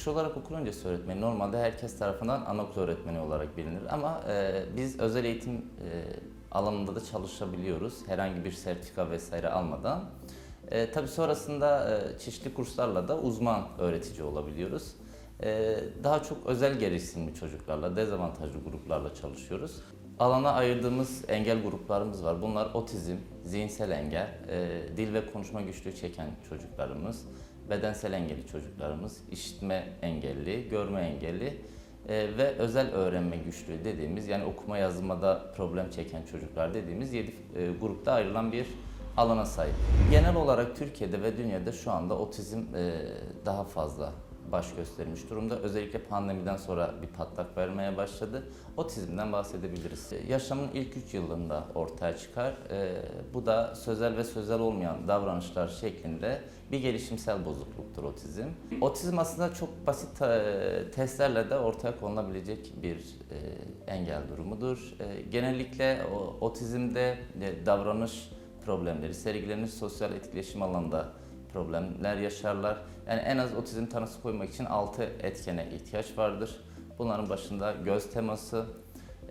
çıkış olarak okul öncesi öğretmeni normalde herkes tarafından anaokul öğretmeni olarak bilinir ama e, biz özel eğitim e, alanında da çalışabiliyoruz herhangi bir sertifika vesaire almadan. E, tabii sonrasında e, çeşitli kurslarla da uzman öğretici olabiliyoruz. E, daha çok özel gereksinimli çocuklarla, dezavantajlı gruplarla çalışıyoruz. Alana ayırdığımız engel gruplarımız var. Bunlar otizm, zihinsel engel, e, dil ve konuşma güçlüğü çeken çocuklarımız, bedensel engelli çocuklarımız, işitme engelli, görme engelli e, ve özel öğrenme güçlüğü dediğimiz yani okuma yazmada problem çeken çocuklar dediğimiz 7 grupta ayrılan bir alana sahip. Genel olarak Türkiye'de ve dünyada şu anda otizm e, daha fazla baş göstermiş durumda. Özellikle pandemiden sonra bir patlak vermeye başladı. Otizmden bahsedebiliriz. E, Yaşamın ilk 3 yılında ortaya çıkar. E, bu da sözel ve sözel olmayan davranışlar şeklinde bir gelişimsel bozukluktur otizm. Otizm aslında çok basit e, testlerle de ortaya konulabilecek bir engel durumudur. Genellikle otizmde davranış problemleri, sergilenir sosyal etkileşim alanında problemler yaşarlar. Yani en az otizm tanısı koymak için 6 etkene ihtiyaç vardır. Bunların başında göz teması,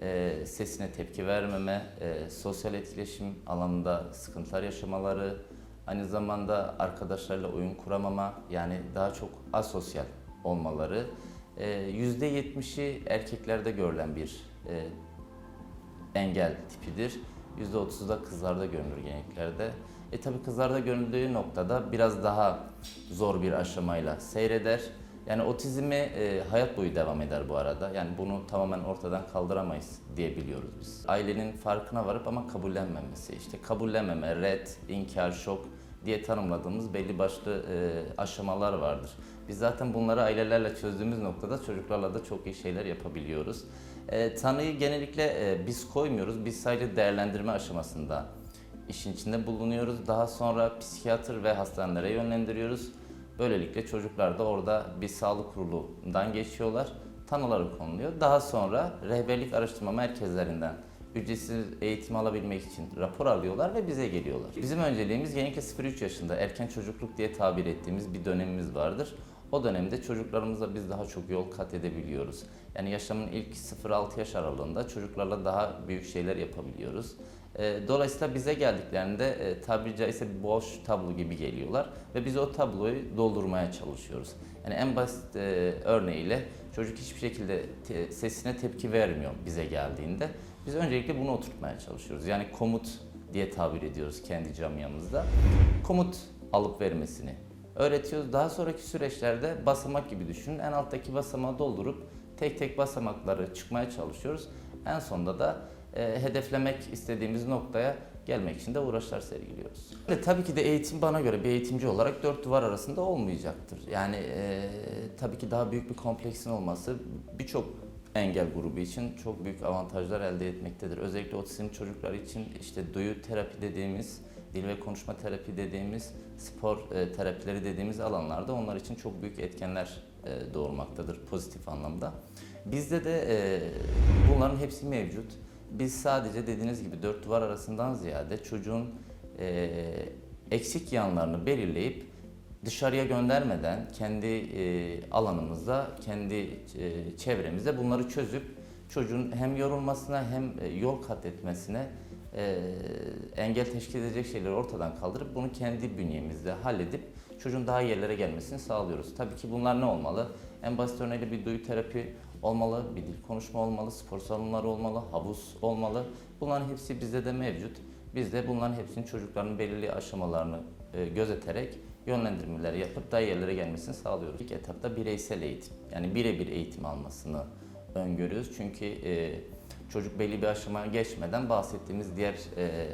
e, sesine tepki vermeme, e, sosyal etkileşim alanında sıkıntılar yaşamaları, aynı zamanda arkadaşlarla oyun kuramama, yani daha çok asosyal olmaları. E, %70'i erkeklerde görülen bir e, engel tipidir. %30'u da kızlarda görünür geneliklerde. E tabi kızlarda görüldüğü noktada biraz daha zor bir aşamayla seyreder. Yani otizmi e, hayat boyu devam eder bu arada. Yani bunu tamamen ortadan kaldıramayız diyebiliyoruz biz. Ailenin farkına varıp ama kabullenmemesi. İşte kabullenmeme, red, inkar, şok diye tanımladığımız belli başlı e, aşamalar vardır. Biz zaten bunları ailelerle çözdüğümüz noktada çocuklarla da çok iyi şeyler yapabiliyoruz. E, tanıyı genellikle e, biz koymuyoruz. Biz sadece değerlendirme aşamasında işin içinde bulunuyoruz. Daha sonra psikiyatr ve hastanelere yönlendiriyoruz. Böylelikle çocuklar da orada bir sağlık kurulundan geçiyorlar. Tanıları konuluyor. Daha sonra rehberlik araştırma merkezlerinden ücretsiz eğitim alabilmek için rapor alıyorlar ve bize geliyorlar. Bizim önceliğimiz genellikle 0-3 yaşında erken çocukluk diye tabir ettiğimiz bir dönemimiz vardır. O dönemde çocuklarımızla biz daha çok yol kat edebiliyoruz. Yani yaşamın ilk 0-6 yaş aralığında çocuklarla daha büyük şeyler yapabiliyoruz. E, Dolayısıyla bize geldiklerinde e, tabiri caizse bir boş tablo gibi geliyorlar ve biz o tabloyu doldurmaya çalışıyoruz. Yani en basit e, örneğiyle çocuk hiçbir şekilde sesine tepki vermiyor bize geldiğinde. Biz öncelikle bunu oturtmaya çalışıyoruz. Yani komut diye tabir ediyoruz kendi camiamızda. Komut alıp vermesini öğretiyoruz. Daha sonraki süreçlerde basamak gibi düşünün. En alttaki basamağı doldurup tek tek basamakları çıkmaya çalışıyoruz. En sonunda da e, hedeflemek istediğimiz noktaya gelmek için de uğraşlar sergiliyoruz. Ve tabii ki de eğitim bana göre bir eğitimci olarak dört duvar arasında olmayacaktır. Yani e, tabii ki daha büyük bir kompleksin olması birçok engel grubu için çok büyük avantajlar elde etmektedir. Özellikle otizmli çocuklar için işte duyu terapi dediğimiz, dil ve konuşma terapi dediğimiz, spor e, terapileri dediğimiz alanlarda onlar için çok büyük etkenler e, doğurmaktadır pozitif anlamda. Bizde de e, bunların hepsi mevcut. Biz sadece dediğiniz gibi dört duvar arasından ziyade çocuğun e, eksik yanlarını belirleyip dışarıya göndermeden kendi e, alanımızda, kendi e, çevremizde bunları çözüp çocuğun hem yorulmasına hem e, yol kat etmesine e, engel teşkil edecek şeyleri ortadan kaldırıp bunu kendi bünyemizde halledip çocuğun daha yerlere gelmesini sağlıyoruz. Tabii ki bunlar ne olmalı? En basit örneğiyle bir duyu terapi olmalı, bir dil konuşma olmalı, spor salonları olmalı, havuz olmalı. Bunların hepsi bizde de mevcut. Biz de bunların hepsinin çocukların belirli aşamalarını e, gözeterek yönlendirmeler yapıp daha yerlere gelmesini sağlıyoruz. İlk etapta bireysel eğitim, yani birebir eğitim almasını öngörüyoruz. Çünkü e, çocuk belli bir aşamaya geçmeden bahsettiğimiz diğer e,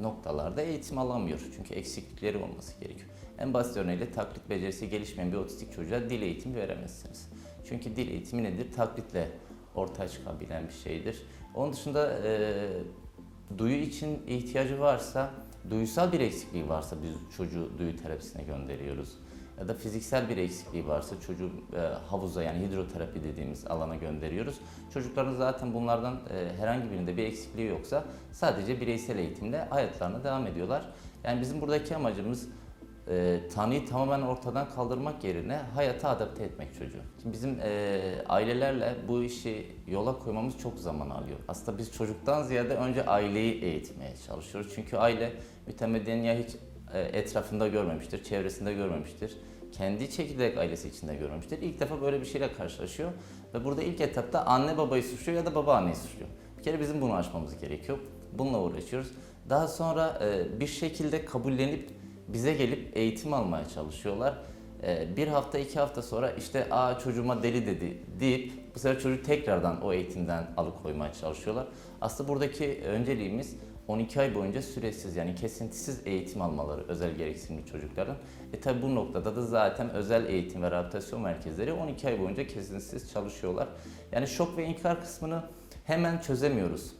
noktalarda eğitim alamıyor. Çünkü eksiklikleri olması gerekiyor. En basit örneğiyle taklit becerisi gelişmeyen bir otistik çocuğa dil eğitimi veremezsiniz. Çünkü dil eğitimi nedir? Taklitle ortaya çıkabilen bir şeydir. Onun dışında e, duyu için ihtiyacı varsa, duysal bir eksikliği varsa biz çocuğu duyu terapisine gönderiyoruz. Ya da fiziksel bir eksikliği varsa çocuğu e, havuza yani hidroterapi dediğimiz alana gönderiyoruz. Çocukların zaten bunlardan e, herhangi birinde bir eksikliği yoksa sadece bireysel eğitimle hayatlarına devam ediyorlar. Yani bizim buradaki amacımız e, tanıyı tamamen ortadan kaldırmak yerine hayata adapte etmek çocuğu. Şimdi bizim e, ailelerle bu işi yola koymamız çok zaman alıyor. Aslında biz çocuktan ziyade önce aileyi eğitmeye çalışıyoruz. Çünkü aile mütemadiyen ya hiç e, etrafında görmemiştir, çevresinde görmemiştir. Kendi çekirdek ailesi içinde görmemiştir. İlk defa böyle bir şeyle karşılaşıyor. Ve burada ilk etapta anne babayı suçluyor ya da baba anneyi suçluyor. Bir kere bizim bunu aşmamız gerekiyor. Bununla uğraşıyoruz. Daha sonra e, bir şekilde kabullenip bize gelip eğitim almaya çalışıyorlar. E, bir hafta iki hafta sonra işte aa çocuğuma deli dedi deyip bu sefer çocuğu tekrardan o eğitimden alıkoymaya çalışıyorlar. Aslında buradaki önceliğimiz 12 ay boyunca süresiz yani kesintisiz eğitim almaları özel gereksinimli çocukların. E tabi bu noktada da zaten özel eğitim ve rehabilitasyon merkezleri 12 ay boyunca kesintisiz çalışıyorlar. Yani şok ve inkar kısmını hemen çözemiyoruz.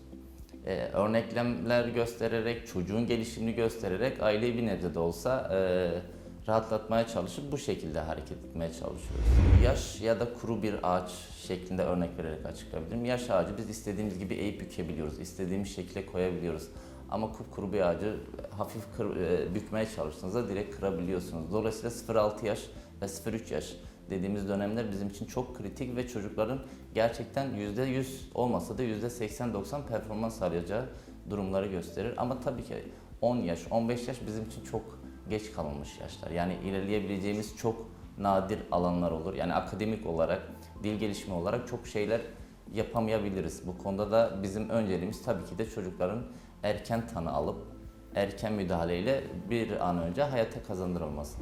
Ee, örneklemler göstererek, çocuğun gelişimini göstererek aileyi bir nebze de olsa e, rahatlatmaya çalışıp bu şekilde hareket etmeye çalışıyoruz. Yaş ya da kuru bir ağaç şeklinde örnek vererek açıklayabilirim. Yaş ağacı biz istediğimiz gibi eğip bükebiliyoruz, istediğimiz şekilde koyabiliyoruz. Ama kupkuru bir ağacı hafif kır, e, bükmeye çalıştığınızda direkt kırabiliyorsunuz. Dolayısıyla 0-6 yaş ve 0-3 yaş dediğimiz dönemler bizim için çok kritik ve çocukların gerçekten %100 olmasa da %80-90 performans sağlayacağı durumları gösterir. Ama tabii ki 10 yaş, 15 yaş bizim için çok geç kalınmış yaşlar. Yani ilerleyebileceğimiz çok nadir alanlar olur. Yani akademik olarak, dil gelişimi olarak çok şeyler yapamayabiliriz. Bu konuda da bizim önceliğimiz tabii ki de çocukların erken tanı alıp erken müdahaleyle bir an önce hayata kazandırılmasıdır.